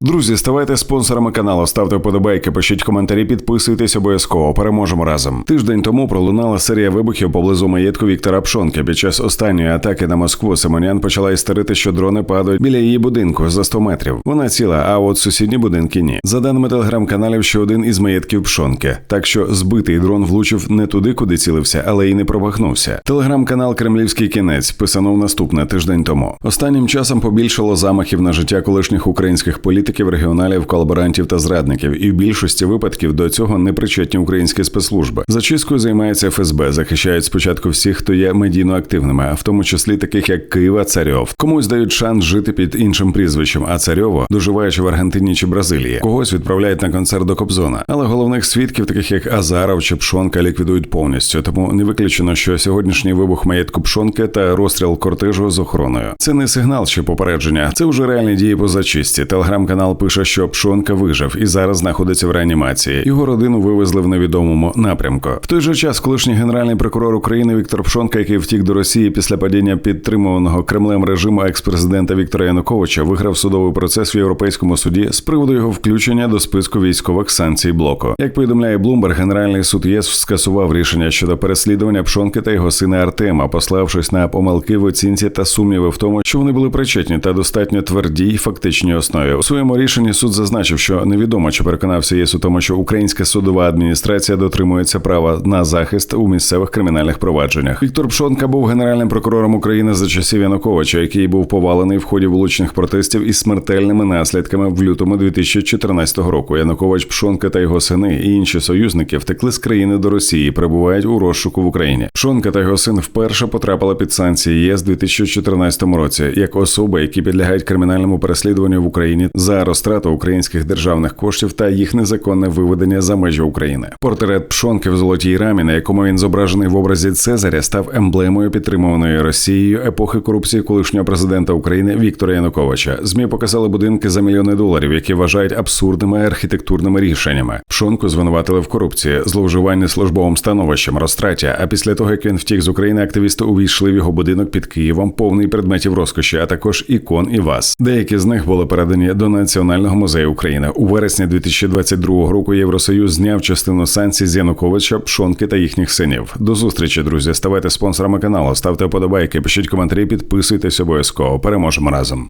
Друзі, ставайте спонсорами каналу, ставте вподобайки, пишіть коментарі, підписуйтесь обов'язково. Переможемо разом. Тиждень тому пролунала серія вибухів поблизу маєтку Віктора Пшонки. Під час останньої атаки на Москву Симонян почала істерити, що дрони падають біля її будинку за 100 метрів. Вона ціла, а от сусідні будинки ні. За даними телеграм-каналів, ще один із маєтків Пшонки. Так що збитий дрон влучив не туди, куди цілився, але й не пробахнувся. Телеграм-канал Кремлівський кінець писанув наступне тиждень тому. Останнім часом побільшало замахів на життя колишніх українських політиків, регіоналів, колаборантів та зрадників, і в більшості випадків до цього не причетні українські спецслужби. Зачисткою займається ФСБ, захищають спочатку всіх, хто є медійно активними, а в тому числі таких як Києва Царьов. Комусь дають шанс жити під іншим прізвищем, а царьово, доживаючи в Аргентині чи Бразилії, когось відправляють на концерт до Кобзона. Але головних свідків, таких як Азаров чи Пшонка, ліквідують повністю. Тому не виключено, що сьогоднішній вибух маєтку Пшонки та розстріл кортежу з охороною. Це не сигнал чи попередження, це вже реальні дії по зачистці. Телеграм-канал пише, що Пшонка вижив і зараз знаходиться в реанімації. Його родину вивезли в невідомому напрямку. В той же час, колишній генеральний прокурор України Віктор Пшонка, який втік до Росії після падіння підтримуваного Кремлем режиму екс-президента Віктора Януковича, виграв судовий процес в Європейському суді з приводу його включення до списку військових санкцій блоку. Як повідомляє Блумберг, Генеральний суд ЄС скасував рішення щодо переслідування Пшонки та його сина Артема, пославшись на помилки в оцінці та сумніви в тому, що вони були причетні та достатньо твердій фактичній основі. У своєму рішенні суд зазначив, що невідомо чи переконався ЄС у тому, що українська судова адміністрація дотримується права на захист у місцевих кримінальних провадженнях. Віктор Пшонка був генеральним прокурором України за часів Януковича, який був повалений в ході вуличних протестів із смертельними наслідками в лютому 2014 року. Янукович Пшонка та його сини і інші союзники втекли з країни до Росії, перебувають у розшуку в Україні. Пшонка та його син вперше потрапили під санкції ЄС у 2014 році як особи, які підлягають кримінальному переслідуванню в Україні за розтрату українських державних коштів та їх незаконне виведення за межі України. Портрет Пшонки в золотій рамі, на якому він зображений в образі Цезаря, став емблемою підтримуваної Росією епохи корупції колишнього президента України Віктора Януковича. Змі показали будинки за мільйони доларів, які вважають абсурдними архітектурними рішеннями. Пшонку звинуватили в корупції, зловживанні службовим становищем, розтраті. А після того, як він втік з України, активісти увійшли в його будинок під Києвом, повний предметів розкоші, а також ікон і ваз. Деякі з них були передані до Національного музею України. У вересні 2022 року Євросоюз зняв частину санкцій з Януковича, Пшонки та їхніх синів. До зустрічі, друзі. Ставайте спонсорами каналу, ставте вподобайки, пишіть коментарі, підписуйтесь обов'язково. Переможемо разом.